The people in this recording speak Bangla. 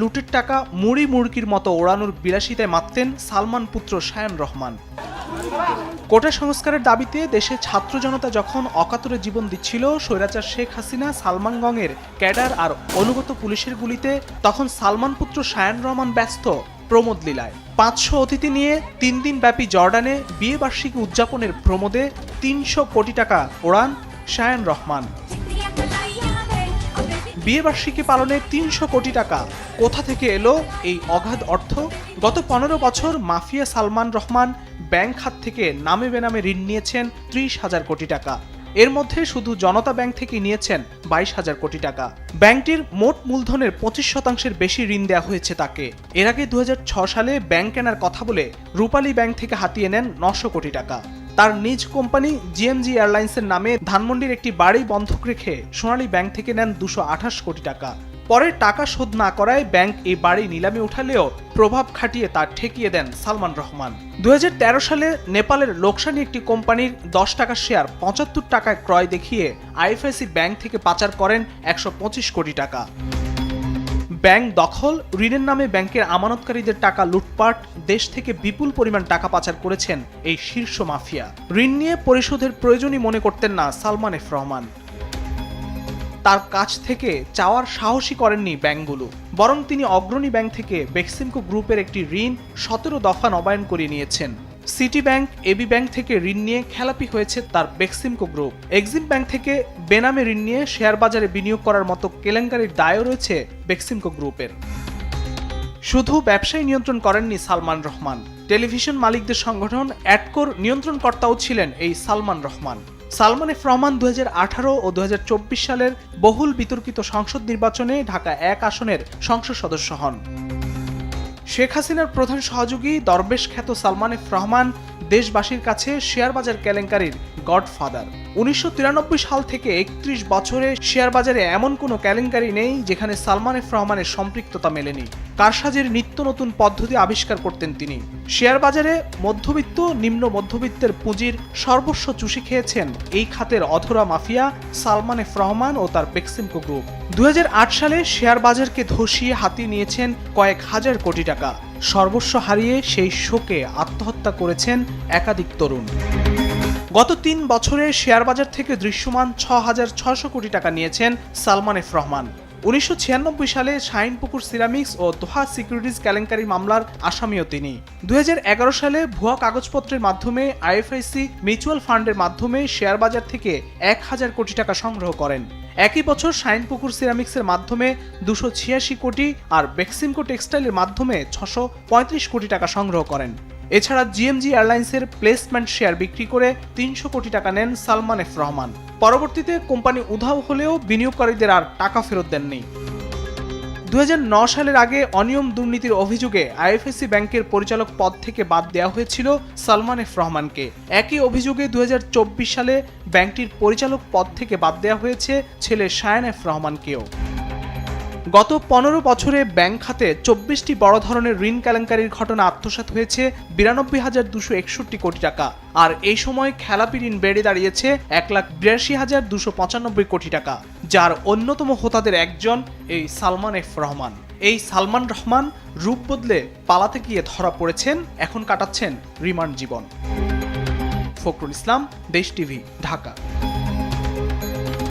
লুটের টাকা মুড়ি মুড়কির মতো ওড়ানোর বিলাসিতায় মাততেন সালমান পুত্র শায়ান রহমান। কোটা সংস্কারের দাবিতে দেশে ছাত্র জনতা যখন অকাতরে জীবন দিচ্ছিল, স্বৈরাচার শেখ হাসিনা সালমানগংয়ের ক্যাডার আর অনুগত পুলিশের গুলিতে তখন সালমান পুত্র শায়ান রহমান ব্যস্ত প্রমোদ লীলায়। পাঁচশো অতিথি নিয়ে তিন দিন ব্যাপী জর্ডানে বিয়ে বার্ষিকী উদযাপনের প্রমোদে তিনশো কোটি টাকা ওড়ান শায়ান রহমান। বিয়ে বার্ষিকী পালনে তিনশো কোটি টাকা। কোথা থেকে এলো এই অগাধ অর্থ? গত পনেরো বছর মাফিয়া সালমান রহমান ব্যাংক খাত থেকে নামে বেনামে ঋণ নিয়েছেন ত্রিশ হাজার কোটি টাকা। এর মধ্যে শুধু জনতা ব্যাংক থেকে নিয়েছেন বাইশ হাজার কোটি টাকা। ব্যাংকটির মোট মূলধনের পঁচিশ শতাংশের বেশি ঋণ দেওয়া হয়েছে তাকে। এর আগে দু সালে ব্যাংক কেনার কথা বলে রূপালী ব্যাংক থেকে হাতিয়ে নেন নশো কোটি টাকা। তার নিজ কোম্পানি জিএমজি এয়ারলাইন্সের নামে ধানমন্ডির একটি বাড়ি বন্ধক রেখে সোনালী ব্যাংক থেকে নেন দুশো আঠাশ কোটি টাকা। পরে টাকা শোধ না করায় ব্যাংক এই বাড়ি নিলামে উঠালেও প্রভাব খাটিয়ে তা ঠেকিয়ে দেন সালমান রহমান। দু হাজার তেরো সালে নেপালের লোকসানি একটি কোম্পানির দশ টাকার শেয়ার পঁচাত্তর টাকায় ক্রয় দেখিয়ে আইএফআইসি ব্যাংক থেকে পাচার করেন একশো পঁচিশ কোটি টাকা। ব্যাংক দখল, ঋণের নামে ব্যাংকের আমানতকারীদের টাকা লুটপাট, দেশ থেকে বিপুল পরিমাণ টাকা পাচার করেছেন এই শীর্ষ মাফিয়া। ঋণ নিয়ে পরিশোধের প্রয়োজনই মনে করতেন না সালমান এফ রহমান। তার কাছ থেকে চাওয়ার সাহসী করেননি ব্যাংকগুলো, বরং তিনি অগ্রণী ব্যাংক থেকে বেক্সিমকো গ্রুপের একটি ঋণ সতেরো দফা নবায়ন করিয়ে নিয়েছেন। সিটি ব্যাংক, এবি ব্যাংক থেকে ঋণ নিয়ে খেলাপি হয়েছে তার বেক্সিমকো গ্রুপ। এক্সিম ব্যাংক থেকে বেনামে ঋণ নিয়ে শেয়ার বাজারে বিনিয়োগ করার মতো কেলেঙ্কারির দায়ও রয়েছে বেক্সিমকো গ্রুপের। শুধু ব্যবসায় নিয়ন্ত্রণ করেননি সালমান রহমান। টেলিভিশন মালিকদের সংগঠন অ্যাডকোর নিয়ন্ত্রণকর্তাও ছিলেন এই সালমান রহমান। সালমান এফ রহমান দু হাজার আঠারো ও দু হাজার চব্বিশ সালের বহুল বিতর্কিত সংসদ নির্বাচনে ঢাকা এক আসনের সংসদ সদস্য হন। শেখ হাসিনার প্রধান সহযোগী দরবেশ খ্যাত সালমান এফ রহমান দেশবাসীর কাছে শেয়ারবাজার কেলেঙ্কারির গডফাদার। উনিশশো তিরানব্বই সাল থেকে একত্রিশ বছরে শেয়ার বাজারে এমন কোনো কেলেঙ্কারি নেই যেখানে সালমান এফ রহমানের সম্পৃক্ততা মেলেনি। কারসাজির নিত্য নতুন পদ্ধতি আবিষ্কার করতেন তিনি। শেয়ার বাজারে মধ্যবিত্ত, নিম্ন মধ্যবিত্তের পুঁজির সর্বস্ব চুষি খেয়েছেন এই খাতের অধরা মাফিয়া সালমান এফ রহমান ও তার বেক্সিমকো গ্রুপ। দু হাজার আট সালে শেয়ার বাজারকে ধসিয়ে হাতিয়ে নিয়েছেন কয়েক হাজার কোটি টাকা। সর্বস্ব হারিয়ে সেই শোকে আত্মহত্যা করেছেন একাধিক তরুণ। গত তিন বছরে শেয়ার বাজার থেকে দৃশ্যমান ছ হাজার ছশো কোটি টাকা নিয়েছেন সালমান এফ রহমান। উনিশশো ছিয়ানব্বই সালে শাহিনপুকুর সিরামিক্স ও দোহা সিকিউরিটিজ কেলেঙ্কারি মামলার আসামিও তিনি। দু হাজার এগারো সালে ভুয়া কাগজপত্রের মাধ্যমে আইএফআইসি মিউচুয়াল ফান্ডের মাধ্যমে শেয়ার বাজার থেকে এক হাজার কোটি টাকা সংগ্রহ করেন। একই বছর শাইনপুকুর সিরামিক্সের মাধ্যমে দুশো ছিয়াশি কোটি আর বেক্সিমকো টেক্সটাইলের মাধ্যমে ছশো পঁয়ত্রিশ কোটি টাকা সংগ্রহ করেন। এছাড়া জিএমজি এয়ারলাইন্সের প্লেসমেন্ট শেয়ার বিক্রি করে তিনশো কোটি টাকা নেন সালমান এফ রহমান। পরবর্তীতে কোম্পানি উধাও হলেও বিনিয়োগকারীদের আর টাকা ফেরত দেননি। দু সালের আগে অনিয়ম দুর্নীতির অভিযোগে আইএফএসি ব্যাংকের পরিচালক পদ থেকে বাদ দেওয়া হয়েছিল সালমান এফ রহমানকে। একই অভিযোগে দু হাজার চব্বিশ সালে ব্যাংকটির পরিচালক পদ থেকে বাদ দেওয়া হয়েছে ছেলে শায়ান এফ রহমানকেও। গত পনেরো বছরে ব্যাংক খাতে চব্বিশটি বড় ধরনের ঋণ কেলেঙ্কারির ঘটনা আত্মসাৎ হয়েছে বিরানব্বই হাজার দুশো একষট্টি কোটি টাকা। আর এই সময় খেলাপি ঋণ বেড়ে দাঁড়িয়েছে এক লাখ বিরাশি হাজার দুশো পঁচানব্বই কোটি টাকা, যার অন্যতম হোতাদের একজন এই সালমান এফ রহমান। এই সালমান রহমান রূপ বদলে পালাতে গিয়ে ধরা পড়েছেন, এখন কাটাচ্ছেন রিমান্ড জীবন। ফখরুল ইসলাম, দেশ টিভি, ঢাকা।